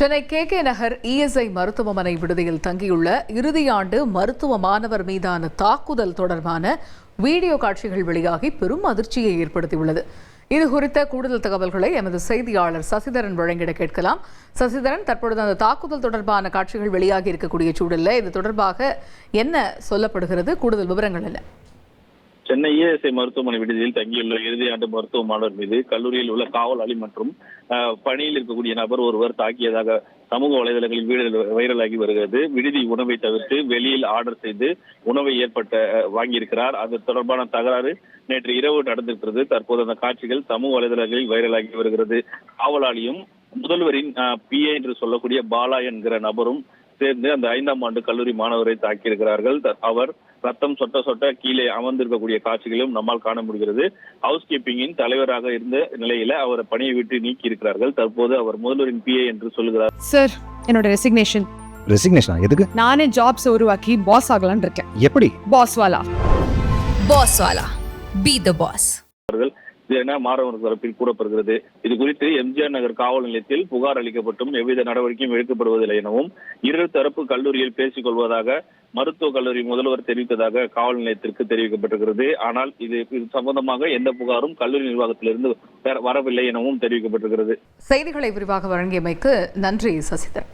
Chennai K K Nagar ESI மருத்துவமனை விடுதியில் தங்கியுள்ள இறுதியாண்டு மருத்துவ மாணவர் மீதான தாக்குதல் தொடர்பான வீடியோ காட்சிகள் வெளியாகி பெரும் அதிர்ச்சியை ஏற்படுத்தியுள்ளது. இது குறித்த கூடுதல் தகவல்களை எமது செய்தியாளர் சசிதரன் வழங்கிட கேட்கலாம். சசிதரன் தற்பொழுது அந்த தாக்குதல் தொடர்பான காட்சிகள் வெளியாகி இருக்கக்கூடிய சூழலில் இது தொடர்பாக என்ன சொல்லப்படுகிறது? கூடுதல் விவரங்கள் என்ன? சென்னை இஎஸ்ஐ மருத்துவமனை விடுதியில் தங்கியுள்ள இறுதி ஆண்டு மருத்துவ மாணவர் மீது கல்லூரியில் உள்ள காவலாளி மற்றும் பணியில் இருக்கக்கூடிய நபர் ஒருவர் தாக்கியதாக சமூக வலைதளங்களில் வீடு வைரலாகி வருகிறது. விடுதி உணவை தவிர்த்து வெளியில் ஆர்டர் செய்து உணவை ஏற்பட்ட வாங்கியிருக்கிறார். அது தொடர்பான தகராறு நேற்று இரவு நடந்திருக்கிறது. தற்போது அந்த காட்சிகள் சமூக வலைதளங்களில் வைரலாகி வருகிறது. காவலாளியும் முதல்வரின் பிஏ என்று சொல்லக்கூடிய பாலா என்கிற நபரும் சேர்ந்து அந்த ஐந்தாம் ஆண்டு கல்லூரி மாணவரை தாக்கியிருக்கிறார்கள். த- அவர் ரத்தம் சொட்ட சொட்ட கீழே அமர்ந்திருக்கக்கூடிய காட்சிகளும் நம்மால் காண முடிகிறது. ஹவுஸ் கீப்பிங்கின் தலைவராக இருந்த நிலையில அவரை பணியை விட்டு நீக்கி இருக்கிறார்கள் தற்போது அவர் முதல்வரின் பிஏ என்று சொல்லுகிறார். சார் என்னோட ரெசிக்னேஷன் ரெசிக்னேஷனா எதுக்கு? நானே ஜாப்ஸ் உருவாக்கி பாஸ் ஆகலாம்னு இருக்கேன். எப்படி? Boss Wala. Boss Wala. Be the boss. இது என தரப்பில் கூறப்படுகிறது. இது குறித்து எம்ஜிஆர் நகர் காவல் நிலையத்தில் புகார் அளிக்கப்பட்டும் எவ்வித நடவடிக்கையும் எடுக்கப்படுவதில்லை எனவும் இரு தரப்பு கல்லூரியில் பேசிக் கொள்வதாக மருத்துவக் கல்லூரி முதல்வர் தெரிவித்ததாக காவல் நிலையத்திற்கு தெரிவிக்கப்பட்டிருக்கிறது. ஆனால் இது இது சம்பந்தமாக எந்த புகாரும் கல்லூரி நிர்வாகத்திலிருந்து வரவில்லை எனவும் தெரிவிக்கப்பட்டிருக்கிறது. செய்திகளை விரிவாக வழங்கியமைக்கு நன்றி சசிதரன்.